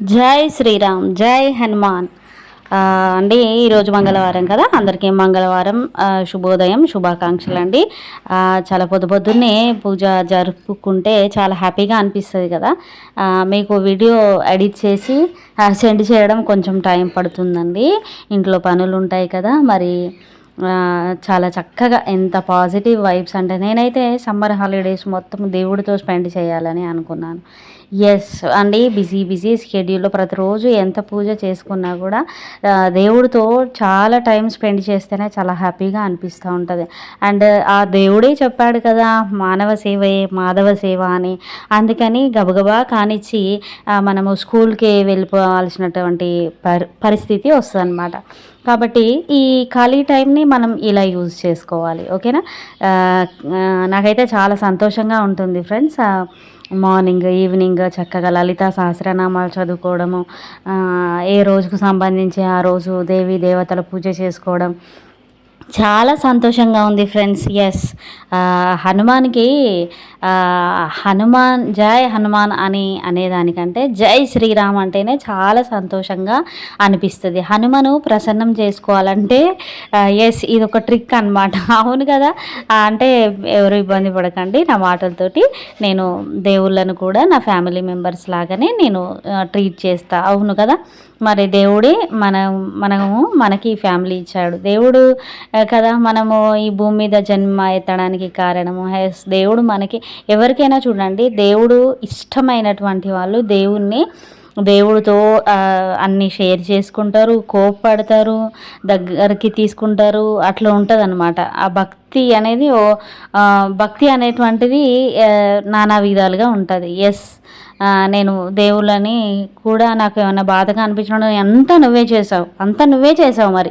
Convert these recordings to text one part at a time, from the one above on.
జై శ్రీరామ్ జై హనుమాన్. అండి ఈరోజు మంగళవారం కదా? అందరికీ మంగళవారం శుభోదయం శుభాకాంక్షలు అండి. చాలా పొద్దు పొద్దున్నే పూజ జరుపుకుంటే చాలా హ్యాపీగా అనిపిస్తుంది కదా? మీకు వీడియో ఎడిట్ చేసి సెండ్ చేయడం కొంచెం టైం పడుతుందండి. ఇంట్లో పనులు ఉంటాయి కదా మరి చాలా చక్కగా ఎంత పాజిటివ్ వైబ్స్ అంటే నేనైతే సమ్మర్ హాలిడేస్ మొత్తం దేవుడితో స్పెండ్ చేయాలని అనుకున్నాను. ఎస్ అండి బిజీ బిజీ షెడ్యూల్లో ప్రతిరోజు ఎంత పూజ చేసుకున్నా కూడా దేవుడితో చాలా టైం స్పెండ్ చేస్తేనే చాలా హ్యాపీగా అనిపిస్తూ ఉంటుంది. అండ్ ఆ దేవుడే చెప్పాడు కదా మానవ సేవయే మాధవ సేవ అని. అందుకని గబగబా కానిచ్చి మనము స్కూల్కి వెళ్ళిపోవాల్సినటువంటి పరి పరిస్థితి వస్తుంది అనమాట కాబట్టి ఈ ఖాళీ టైంని మనం ఇలా యూజ్ చేసుకోవాలి ఓకేనా? నాకైతే చాలా సంతోషంగా ఉంటుంది ఫ్రెండ్స్. మార్నింగ్ ఈవినింగ్ చక్కగా లలిత సహస్రనామాలు చదువుకోవడము ఏ రోజుకు సంబంధించి ఆ రోజు దేవి దేవతల పూజ చేసుకోవడం. చాలా సంతోషంగా ఉంది ఫ్రెండ్స్ ఎస్ హనుమాన్కి హనుమాన్ జై హనుమాన్ అని అనేదానికంటే జై శ్రీరామ్ అంటేనే చాలా సంతోషంగా అనిపిస్తుంది. హనుమను ప్రసన్నం చేసుకోవాలంటే ఎస్ ఇది ఒక ట్రిక్ అనమాట అవును కదా? అంటే ఎవరు ఇబ్బంది పడకండి నా మాటలతోటి నేను దేవుళ్ళను కూడా నా ఫ్యామిలీ మెంబర్స్ లాగానే నేను ట్రీట్ చేస్తా. అవును కదా? మరి దేవుడే మన మనము మనకి ఫ్యామిలీ ఇచ్చాడు. దేవుడు కదా? మనము ఈ భూమి మీద జన్మ ఎత్తడానికి కారణము. హెస్ దేవుడు మనకి ఎవరికైనా చూడండి దేవుడు ఇష్టమైనటువంటి వాళ్ళు దేవుణ్ణి దేవుడితో అన్నీ షేర్ చేసుకుంటారు కోప్పడతారు దగ్గరికి తీసుకుంటారు అట్లా ఉంటుందనమాట ఆ భక్తి అనేది భక్తి అనేటువంటిది నానా విధాలుగా ఉంటుంది. ఎస్ నేను దేవుళ్ళని కూడా నాకు ఏమైనా బాధగా అనిపించడం ఎంత నువ్వే చేసావు అంత నువ్వే చేసావు మరి.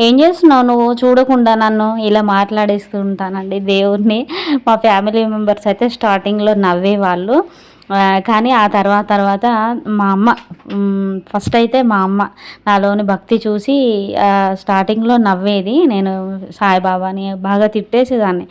ఏం చేస్తున్నావు నువ్వు? చూడకుండా నన్ను ఇలా మాట్లాడేస్తూ ఉంటానండి దేవుడిని మా ఫ్యామిలీ మెంబర్స్ అయితే స్టార్టింగ్లో నవ్వేవాళ్ళు కానీ ఆ తర్వాత తర్వాత మా అమ్మ ఫస్ట్ అయితే మా అమ్మ నాలోని భక్తి చూసి స్టార్టింగ్లో నవ్వేది. నేను సాయిబాబాని బాగా తిట్టేసేదాన్ని.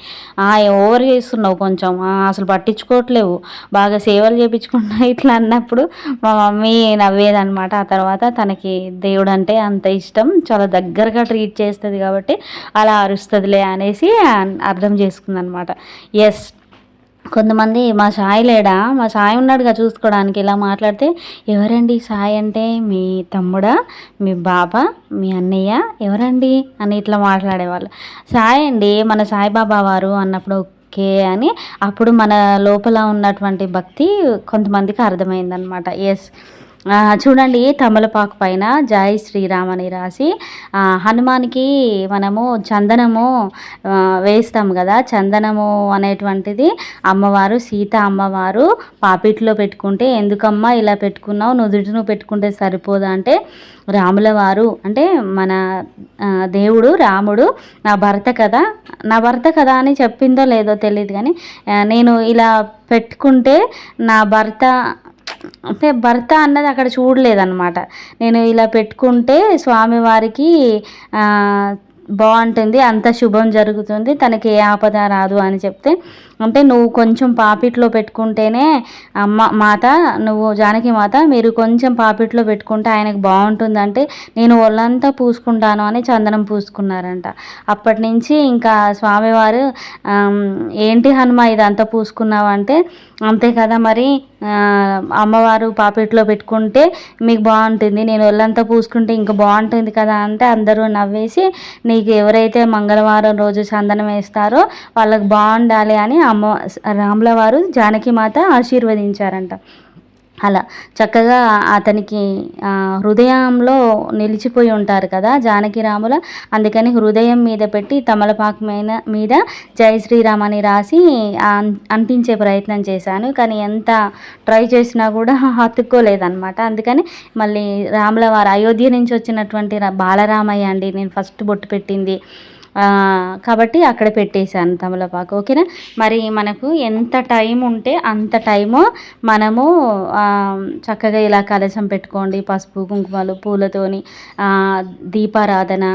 ఓవర్ చేస్తున్నావు కొంచెం అసలు పట్టించుకోవట్లేవు. బాగా సేవలు చేయించుకున్నా ఇట్లా అన్నప్పుడు మా మమ్మీ నవ్వేదనమాట ఆ తర్వాత తనకి దేవుడు అంటే అంత ఇష్టం. చాలా దగ్గరగా ట్రీట్ చేస్తుంది కాబట్టి అలా అరుస్తుందిలే అనేసి అర్థం చేసుకుందనమాట ఎస్ కొంతమంది మా సాయి లేడా? మా సాయి ఉన్నాడుగా చూసుకోవడానికి. ఇలా మాట్లాడితే ఎవరండి సాయి అంటే? మీ తమ్ముడా? మీ బాబా? మీ అన్నయ్య? ఎవరండి? అని ఇట్లా మాట్లాడేవాళ్ళు. సాయి అండి మన సాయిబాబా వారు అన్నప్పుడు ఓకే అని అప్పుడు మన లోపల ఉన్నటువంటి భక్తి కొంతమందికి అర్థమైందనమాట ఎస్ చూడండి తమలపాకు పైన జై శ్రీరామ్ అని రాసి హనుమాన్కి మనము చందనము వేస్తాం కదా చందనము అనేటువంటిది అమ్మవారు సీత అమ్మవారు పాపిట్లో పెట్టుకుంటే ఎందుకమ్మా ఇలా పెట్టుకున్నావు నుదుటిను పెట్టుకుంటే సరిపోదా అంటే రాముల వారు అంటే మన దేవుడు రాముడు నా భర్త కదా నా భర్త కదా అని చెప్పిందో లేదో తెలియదు కానీ నేను ఇలా పెట్టుకుంటే నా భర్త అంటే భర్త అన్నది అక్కడ చూడలేదన్నమాట. నేను ఇలా పెట్టుకుంటే స్వామివారికి బాగుంటుంది అంత శుభం జరుగుతుంది తనకి ఏ ఆపద రాదు అని చెప్తే అంటే నువ్వు కొంచెం పాపిట్లో పెట్టుకుంటేనే అమ్మ మాత నువ్వు జానకి మాత మీరు కొంచెం పాపిట్లో పెట్టుకుంటే ఆయనకు బాగుంటుందంటే నేను ఒళ్ళంతా పూసుకుంటాను అని చందనం పూసుకున్నారంట. అప్పటి నుంచి ఇంకా స్వామివారు ఏంటి హనుమ ఇదంతా పూసుకున్నావు అంటే అంతే కదా మరి అమ్మవారు పాపిట్లో పెట్టుకుంటే మీకు బాగుంటుంది. నేను ఒళ్ళంతా పూసుకుంటే ఇంకా బాగుంటుంది కదా అంటే అందరూ నవ్వేసి నీకు ఎవరైతే మంగళవారం రోజు చందనం వేస్తారో వాళ్ళకి బాగుండాలి అని అమ్మ రాముల వారు జానకి మాత ఆశీర్వదించారంట. అలా. చక్కగా అతనికి హృదయంలో నిలిచిపోయి ఉంటారు కదా జానకి రాముల. అందుకని హృదయం మీద పెట్టి తమలపాకు మీద మీద జై శ్రీరామ్ అని రాసి అంటించే ప్రయత్నం చేశాను. కానీ ఎంత ట్రై చేసినా కూడా హత్తుకోలేదనమాట అందుకని మళ్ళీ రాముల వారు అయోధ్య నుంచి వచ్చినటువంటి బాలరామయ్య అండి. నేను ఫస్ట్ బొట్టు పెట్టింది. కాబట్టి అక్కడ పెట్టేశాను తమలపాకు ఓకేనా? మరి మనకు ఎంత టైం ఉంటే అంత టైము మనము చక్కగా ఇలా కలశం పెట్టుకోండి పసుపు కుంకుమలు పూలతోని దీపారాధన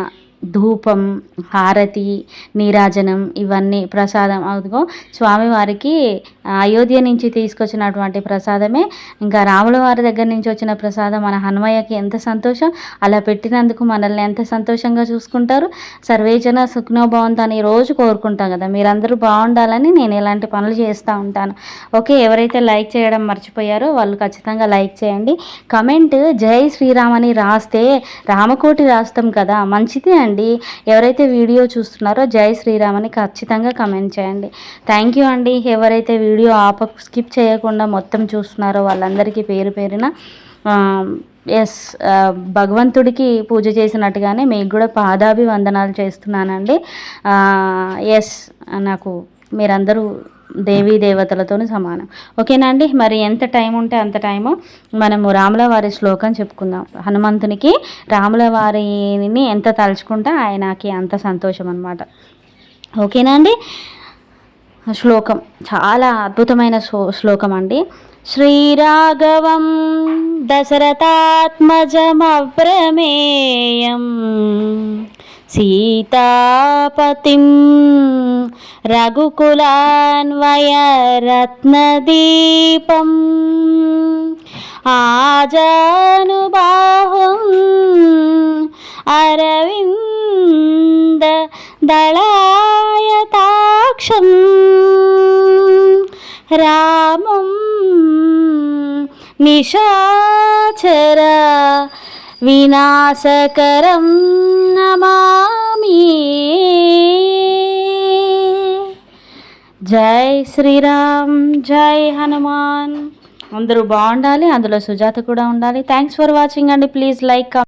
ధూపం హారతి నీరాజనం ఇవన్నీ ప్రసాదం. అదిగో స్వామివారికి అయోధ్య నుంచి తీసుకొచ్చినటువంటి ప్రసాదమే. ఇంకా రాముల వారి దగ్గర నుంచి వచ్చిన ప్రసాదం. మన హనుమయ్యకి ఎంత సంతోషం. అలా పెట్టినందుకు మనల్ని ఎంత సంతోషంగా చూసుకుంటారు. సర్వేజన సుఖ్నోభవంతో అని రోజు కోరుకుంటాం కదా. మీరందరూ బాగుండాలని నేను ఇలాంటి పనులు చేస్తూ ఉంటాను. ఓకే ఎవరైతే లైక్ చేయడం మర్చిపోయారో వాళ్ళు ఖచ్చితంగా లైక్ చేయండి. కమెంట్ జై శ్రీరామ్ అని రాస్తే రామకోటి రాస్తాం కదా. మంచిదే అండి ఎవరైతే వీడియో చూస్తున్నారో జై శ్రీరామ్ అని ఖచ్చితంగా కమెంట్ చేయండి. థ్యాంక్ యూ అండి. ఎవరైతే వీడియో ఆప స్కిప్ చేయకుండా మొత్తం చూస్తున్నారో వాళ్ళందరికీ పేరు పేరున ఎస్ భగవంతుడికి పూజ చేసినట్టుగానే మీకు కూడా పాదాభివందనాలు చేస్తున్నానండి. ఎస్ నాకు మీరందరూ దేవీ దేవతలతో సమానం. ఓకేనా అండి? మరి ఎంత టైం ఉంటే అంత టైము మనము రాముల వారి శ్లోకం చెప్పుకుందాం. హనుమంతునికి రాముల వారిని ఎంత తలుచుకుంటే ఆయనకి అంత సంతోషం అనమాట ఓకేనా అండి? శ్లోకం. చాలా అద్భుతమైన శ్లోకం అండి. శ్రీరాఘవం దశరథాత్మజమప్రమేయం సీతాపతిం రఘుకులాన్వయరత్నదీపం ఆజానుబాహుం అరవింద దళాయతాక్షం రామం నిశాచర వినాశకరం నమా జై శ్రీరామ్ జై హనుమాన్. అందరూ బాగుండాలి అందులో సుజాత కూడా ఉండాలి. థ్యాంక్స్ ఫర్ వాచింగ్ అండి ప్లీజ్ లైక్